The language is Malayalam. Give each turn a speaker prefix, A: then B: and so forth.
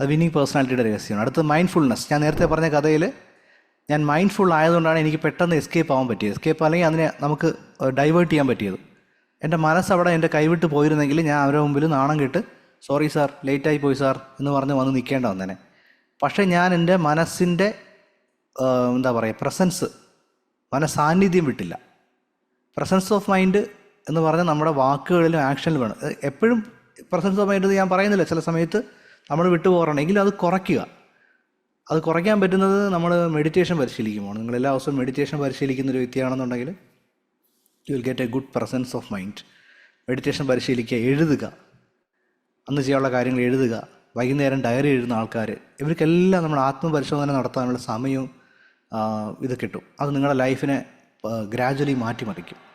A: അത് വിന്നിങ് പേഴ്സണാലിറ്റിയുടെ രഹസ്യമാണ്. അടുത്തത് മൈൻഡ്ഫുൾനെസ് ഞാൻ നേരത്തെ പറഞ്ഞ കഥയിൽ ഞാൻ മൈൻഡ്ഫുൾ ആയതുകൊണ്ടാണ് എനിക്ക് പെട്ടെന്ന് എസ്കേപ്പ് ആവാൻ പറ്റിയത്. എസ്കേപ്പ് അല്ലെങ്കിൽ അതിനെ നമുക്ക് ഡൈവേർട്ട് ചെയ്യാൻ പറ്റിയത്. എന്റെ മനസ്സ് അവിടെ എന്റെ കൈവിട്ട് പോയിരുന്നെങ്കിൽ ഞാൻ അവരുടെ മുമ്പിൽ നാണം കെട്ട് സോറി സാർ ലേറ്റായി പോയി സാർ എന്ന് പറഞ്ഞ് വന്ന് നിൽക്കേണ്ട വന്നേനെ. പക്ഷേ ഞാൻ എന്റെ മനസ്സിന്റെ എന്താ പറയുക പ്രസൻസ് മനസാന്നിധ്യം വിട്ടില്ല. പ്രസൻസ് ഓഫ് മൈൻഡ് എന്ന് പറഞ്ഞാൽ നമ്മുടെ വാക്കുകളിലും ആക്ഷനിലും വേണം. എപ്പോഴും പ്രസൻസ് ഓഫ് മൈൻഡ് ഞാൻ പറയുന്നില്ല. ചില സമയത്ത് നമ്മൾ വിട്ടുപോകണമെങ്കിൽ അത് കുറയ്ക്കുക. അത് കുറയ്ക്കാൻ പറ്റുന്നത് നമ്മൾ മെഡിറ്റേഷൻ പരിശീലിക്കുമ്പോൾ. നിങ്ങൾ എല്ലാ ദിവസവും മെഡിറ്റേഷൻ പരിശീലിക്കുന്ന ഒരു വ്യക്തിയാണെന്നുണ്ടെങ്കിൽ you will get a good presence of mind meditation പരിശീലിക്കുക എഴുതുക. അന്ന് ചെയ്യാനുള്ള കാര്യങ്ങൾ എഴുതുക. വൈകുന്നേരം ഡയറി എഴുതുന്ന ആൾക്കാർ ഇവർക്കെല്ലാം നമ്മൾ ആത്മപരിശോധന നടത്താനുള്ള സമയവും ഇത് കിട്ടും. അത് നിങ്ങളുടെ ലൈഫിനെ ഗ്രാജ്വലി മാറ്റിമറിക്കും.